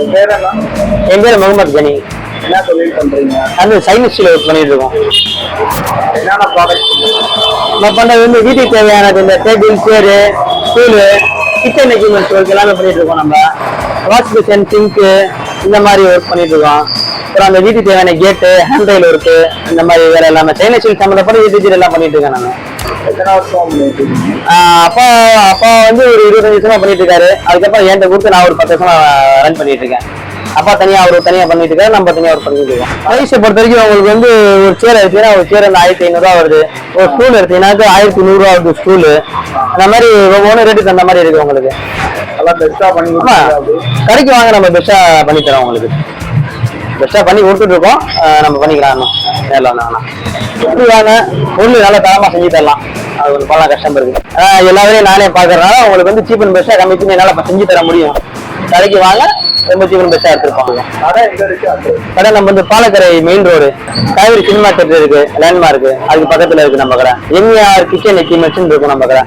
என் பேர் முகமது கனி. என்ன தொழில் பண்றீங்க? அது சைனீஸ்ல ஒர்க் பண்ணிட்டு இருக்கோம் என்னென்ன ப்ராடக்ட் நம்ம பண்றது வந்து வீட்டுக்கு தேவையானது இந்த table chair stool kitchen equipments work எல்லாமே பண்ணிட்டு இருக்கோம் நம்ம. வாஷ் மிஷின் சிங்க்கு இந்த மாதிரி ஒர்க் பண்ணிட்டு இருக்கோம் அப்புறம் அந்த வீட்டுக்கு தேவையான கேட்டு ஹேண்ட்ரைல் ஒர்க்கு இந்த மாதிரி வேலை எல்லாமே. சைனீஸ் சம்மந்தப்பட்ட வீட்டு எல்லாம் பண்ணிட்டு இருக்கேன் நான். அப்பா அப்பா வந்து ஒரு இருபத்தஞ்சு வருஷமா பண்ணிட்டு இருக்காரு அதுக்கப்புறம் என்கிட்ட கொடுத்து நான் ஒரு பத்து வருஷமா ரன் பண்ணிட்டு இருக்கேன் அப்பா தனியா அவர் தனியா பண்ணிட்டு இருக்காரு நம்ம தனியா ஒரு பண்ணிட்டு இருக்கோம். பிரைஸை பொறுத்த வரைக்கும் உங்களுக்கு வந்து ஒரு சேர் எடுத்தீங்கன்னா ஒரு சேர் ஆயிரத்தி ஐநூறுரூவா வருது. ஒரு ஸ்டூல் எடுத்தீங்கன்னா ஆயிரத்தி நூறுரூவா வருது ஸ்டூலு அந்த மாதிரி ஒவ்வொன்றும் ரேட்டு தகுந்த மாதிரி இருக்கு உங்களுக்கு. நல்லா பெஸ்டா பண்ணி கடைக்கு வாங்க நம்ம பெஸ்டா பண்ணி தரோம் உங்களுக்கு. பெஸ்டா பண்ணி கொடுத்துட்டு இருக்கோம். ஆஹ் நம்ம பண்ணிக்கலாம் நேரில் வந்தாங்கன்னா. எப்படி வாங்க பொருள் நல்லா தரமா செஞ்சு தரலாம். அது ஒரு பண்ணலாம் இருக்கு. ஆஹ் எல்லா வேலையும் நானே பார்க்கறதுனால உங்களுக்கு வந்து சீப் அண்ட் பெஸ்ட்டாக கம்மி பண்ணி என்னால் செஞ்சு தர முடியும். கடைக்கு வாங்க ரொம்ப சீப் அண்ட் பெஸ்ட்டாக எடுத்துருப்பாங்க. கடை நம்ம வந்து Palakkarai main road Kaveri cinema theatre இருக்கு லேண்ட்மார்க் அதுக்கு பக்கத்துல இருக்கு நம்ம கடை. எம்ஏஆர் கிச்சன் எக்யூப்மெண்ட்ஸ் இருக்கும் நம்ம கடை.